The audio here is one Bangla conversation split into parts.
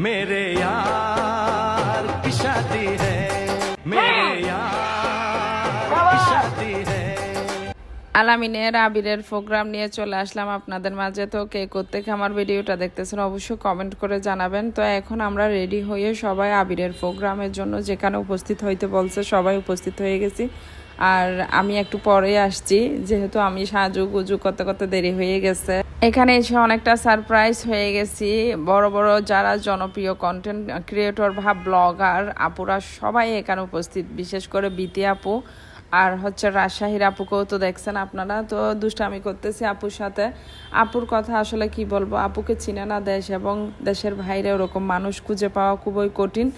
मेरे यार की शादी है। मेरे यार আলামিনের আবিরের প্রোগ্রাম নিয়ে চলে আসলাম আপনাদের মাঝে। তো কে কোথেকে আমার ভিডিওটা দেখতেছেন অবশ্যই কমেন্ট করে জানাবেন। তো এখন আমরা রেডি হয়ে সবাই আবিরের প্রোগ্রামের জন্য যেখানে উপস্থিত হইতে বলছে সবাই উপস্থিত হয়ে গেছি। আর আমি একটু পরে আসছি, যেহেতু আমি সাজু গুজু করতে করতে দেরি হয়ে গেছে। এখানে এসে অনেকটা সারপ্রাইজ হয়ে গেছি। বড় বড় যারা জনপ্রিয় কন্টেন্ট ক্রিয়েটর বা ব্লগার আপুরা সবাই এখানে উপস্থিত, বিশেষ করে বিতি আপু। আর হচ্ছে রাজশাহীর আপুকেও তো দেখছেন আপনারা, তো দুষ্টামি করতেছি আপুর সাথে। আপুর কথা আসলে কি বলব? আপুকে চিনে না দেশ এবং দেশের বাইরে ওরকম মানুষ খুঁজে পাওয়া খুবই কঠিন।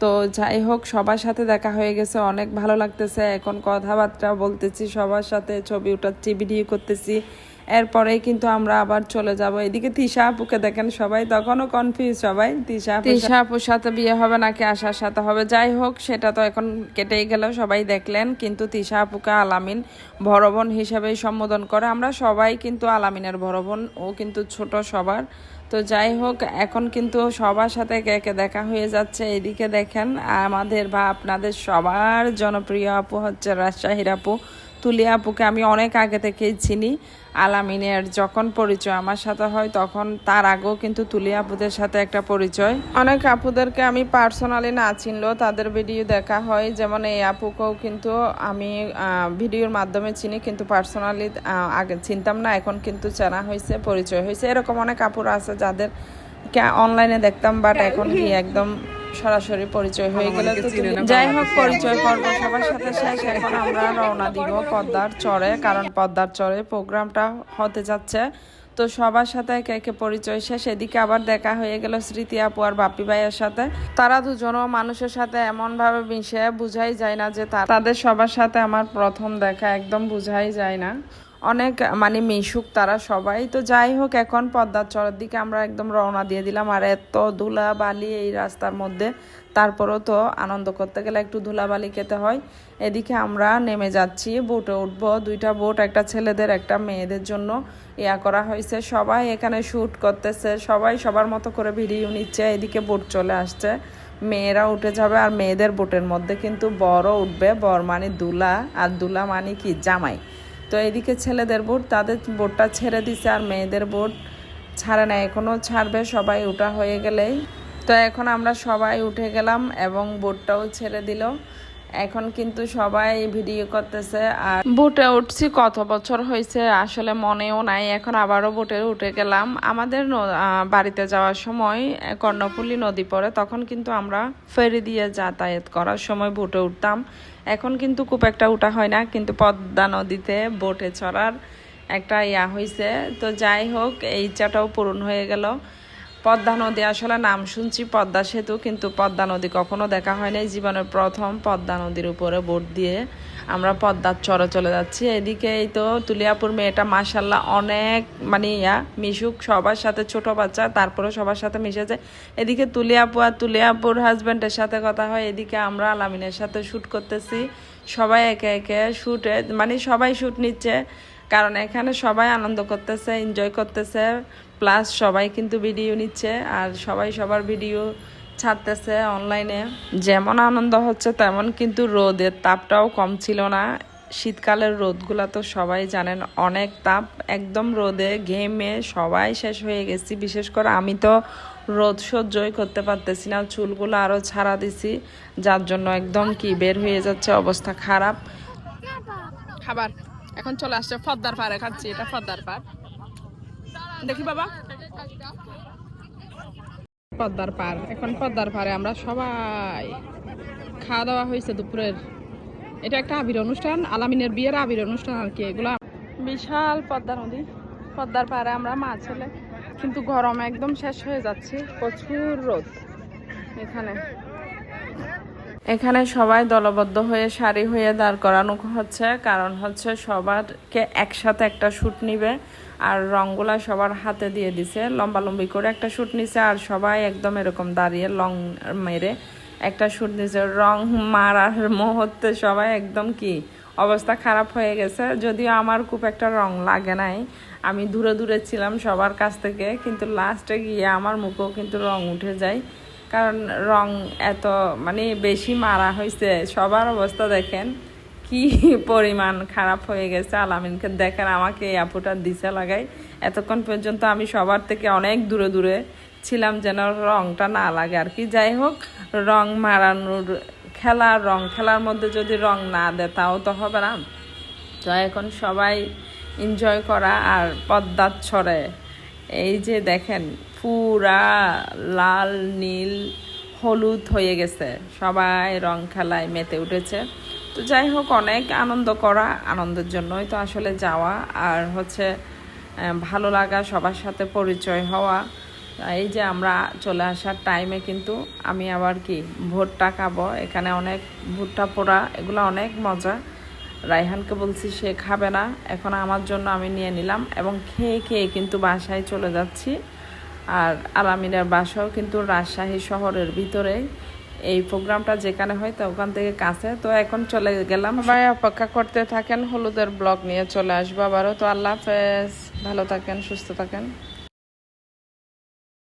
তো যাই হোক, সবার সাথে দেখা হয়ে গেছে, অনেক ভালো লাগতেছে। এখন কথাবার্তা বলতেছি, সবার সাথে ছবি উঠাচ্ছি ভিডিও করতেছি। এরপরেই কিন্তু আমরা আবার চলে যাব। এদিকে তিশা আপুকে দেখেন সবাই তখনও কনফিউজ সবাই। তিশা তিশা আপুর সাথে বিয়ে হবে নাকি আশার সাথে হবে? যাই হোক সেটা তো এখন কেটেই গেল সবাই দেখলেন। কিন্তু তিশা আপুকে আলামিন বড় বোন হিসেবেই সম্বোধন করে। আমরা সবাই কিন্তু আলামিনের বড় বোন ও কিন্তু ছোট সবার। তো যাই হোক এখন কিন্তু সবার সাথে একে দেখা হয়ে যাচ্ছে। এদিকে দেখেন আমাদের বা আপনাদের সবার জনপ্রিয় আপু হচ্ছে রাজশাহীর আপু। তুলি আপুকে আমি অনেক আগে থেকেই চিনি আলামিনের যখন পরিচয় আমার সাথে হয় তখন তার আগেও কিন্তু তুলি আপুদের সাথে একটা পরিচয়। অনেক আপুদেরকে আমি পার্সোনালি না চিনলেও তাদের ভিডিও দেখা হয় যেমন এই আপুকেও কিন্তু আমি ভিডিওর মাধ্যমে চিনি কিন্তু পার্সোনালি আগে চিনতাম না এখন কিন্তু চেনা হয়েছে পরিচয় হয়েছে। এরকম অনেক আপুর আছে যাদের অনলাইনে দেখতাম বাট এখন কি একদম সরাসরি পরিচয় হয়ে গেলে তো যাই হোক পরিচয় পর্ব সবার সাথে শেষ। এখন আমরা রওনা দিব পদ্মার চরে কারণ পদ্মার চরে প্রোগ্রামটা হতে যাচ্ছে। তো সবার সাথে একে একে পরিচয় শেষ। এদিকে আবার দেখা হয়ে গেল স্মৃতি আপু আর বাপি ভাইয়ের সাথে। তারা দুজনও মানুষের সাথে এমন ভাবে মিশে বুঝাই যায় না যে তাদের সবার সাথে আমার প্রথম দেখা একদম বুঝাই যায় না। অনেক মানে মিশুক তারা সবাই। তো যাই হোক, এখন পদ্মার চরের দিকে আমরা একদম রওনা দিয়ে দিলাম। আর এত ধুলা বালি এই রাস্তার মধ্যে। তারপরেও তো আনন্দ করতে গেলে একটু ধুলাবালি খেতে হয়। এদিকে আমরা নেমে যাচ্ছি, বোটে উঠবো। দুইটা বোট, একটা ছেলেদের, একটা মেয়েদের জন্য ইয়া করা হয়েছে। সবাই এখানে শ্যুট করতেছে। সবাই সবার মতো করে ভিডিও নিচ্ছে। এদিকে বোট চলে আসছে। মেয়েরা উঠে যাবে আর মেয়েদের বোটের মধ্যে কিন্তু বড় উঠবে। বর মানে দুলা। আর দুলা মানে কি? জামাই। তো এদিকে ছেলেদের বোর্ড তাদের বোর্ডটা ছেড়ে দিছে আর মেয়েদের বোর্ড ছাড়ে না এখনও ছাড়বে সবাই উঠা হয়ে গেলেই। তো এখন আমরা সবাই উঠে গেলাম এবং বোর্ডটাও ছেড়ে দিল। এখন কিন্তু সবাই ভিডিও করতেছে আর বোটে উঠছি, কত বছর হয়েছে আসলে মনেও নাই। এখন আবারও বোটে উঠে গেলাম। আমাদের বাড়িতে যাওয়ার সময় কর্ণফুলী নদী পড়ে, তখন কিন্তু আমরা ফেরি দিয়ে যাতায়াত করার সময় বোটে উঠতাম। এখন কিন্তু খুব একটা উঠা হয় না, কিন্তু পদ্মা নদীতে বোটে চড়ার একটা ইয়া হয়েছে তো যাই হোক, এই ইচ্ছাটাও পূরণ হয়ে গেল। পদ্মা নদী, আসলে নাম শুনছি পদ্মা সেতু, কিন্তু পদ্মা নদী কখনো দেখা হয়নি জীবনের প্রথম পদ্মা নদীর উপরে বোট দিয়ে আমরা পদ্মার চরে চলে যাচ্ছি। এদিকে এই তো তুলিয়াপুর মেয়েটা মাসাল্লাহ অনেক মানে ইয়া, মিশুক, সবার সাথে ছোট বাচ্চা তারপরে সবার সাথে মিশে যায় এদিকে তুলিয়াপু আর তুলিয়াপুর হাজব্যান্ডের সাথে কথা হয়, এদিকে আমরা আলামিনের সাথে শ্যুট করতেছি। সবাই একে একে শ্যুটে মানে সবাই শ্যুট নিচ্ছে। কারণ এখানে সবাই আনন্দ করতেছে এনজয় করতেছে প্লাস সবাই কিন্তু ভিডিও নিচ্ছে আর সবাই সবার ভিডিও ছাড়তেছে অনলাইনে যেমন আনন্দ হচ্ছে তেমন কিন্তু রোদের তাপটাও কম ছিল না। শীতকালের রোদগুলা তো সবাই জানেন, অনেক তাপ, একদম রোদে ঘেমে সবাই শেষ হয়ে গেছি। বিশেষ করে আমি তো রোদ সহ্যই করতে পারতেছি না, চুলগুলো আরও ছাড়া দিছি, যার জন্য একদম কি বের হয়ে যাচ্ছে অবস্থা খারাপ। খাবার। এখন চলে আসছে ফদ্দার পাড়ে, খাচ্ছি এটা ফদ্দার পাড়। দেখি বাবা। পদ্মার পার এখন পদ্মার পারে আমরা সবাই। খাওয়া দাওয়া হয়েছে দুপুরের। এটা একটা আবির অনুষ্ঠান, আলামিনের বিয়ের আবির অনুষ্ঠান আর কি, এগুলা। বিশাল পদ্মা নদী। পদ্মার পাড়ে আমরা মা ছেলে। কিন্তু গরম একদম শেষ হয়ে যাচ্ছে, প্রচুর রোদ এখানে। এখানে সবাই দলবদ্ধ হয়ে সারি হয়ে দাঁড় করানো হচ্ছে। কারণ হচ্ছে সবারকে একসাথে একটা শ্যুট নিবে আর রংগুলা সবার হাতে দিয়ে দিছে। লম্বালম্বি করে একটা শ্যুট নিছে আর সবাই একদম এরকম দাঁড়িয়ে লং মেরে একটা শ্যুট নিছে। রং মারার মুহূর্তে সবাই একদম কি অবস্থা খারাপ হয়ে গেছে। যদিও আমার খুব একটা রং লাগে নাই। আমি দূরে দূরে ছিলাম সবার কাছ থেকে, কিন্তু লাস্টে গিয়ে আমার মুখেও কিন্তু রং উঠে যায়। কারণ রং এত মানে বেশি মারা হয়েছে, সবার অবস্থা দেখেন কি পরিমাণ খারাপ হয়ে গেছে। আলামিনকে দেখেন আমাকে এই আপুটা দিশা লাগাই। এতক্ষণ পর্যন্ত আমি সবার থেকে অনেক দূরে দূরে ছিলাম যেন রংটা না লাগে আর কি। যাই হোক, রং মারানোর খেলা, রং খেলার মধ্যে যদি রং না দেয় তাও তো হবে না। তো এখন সবাই এনজয় করা আর পদ্মার ছড়ে। এই যে দেখেন, পুরা লাল, নীল, হলুদ হয়ে গেছে। সবাই রং খেলায় মেতে উঠেছে। তো যাই হোক, অনেক আনন্দ করা, আনন্দের জন্যই তো আসলে যাওয়া। আর হচ্ছে ভালো লাগা, সবার সাথে পরিচয় হওয়া। এই যে আমরা চলে আসার টাইমে কিন্তু আমি আবার কি, ভুট্টা খাব। এখানে অনেক ভুট্টা পোড়া, এগুলো অনেক মজা। রাইহানকে বলছি, সে খাবে না। এখন আমার জন্য আমি নিয়ে নিলাম এবং খেয়ে খেয়ে কিন্তু বাসায় চলে যাচ্ছি। আর আলামিনের বাসাও কিন্তু রাজশাহী শহরের ভিতরে। এই প্রোগ্রামটা যেখানে হয় তো ওখান থেকে কাছে। তো এখন চলে গেলাম। সবাই অপেক্ষা করতে থাকেন। হলুদের ব্লগ নিয়ে চলে আসব আবারও। তো আল্লাহ হাফেজ। ভালো থাকেন, সুস্থ থাকেন।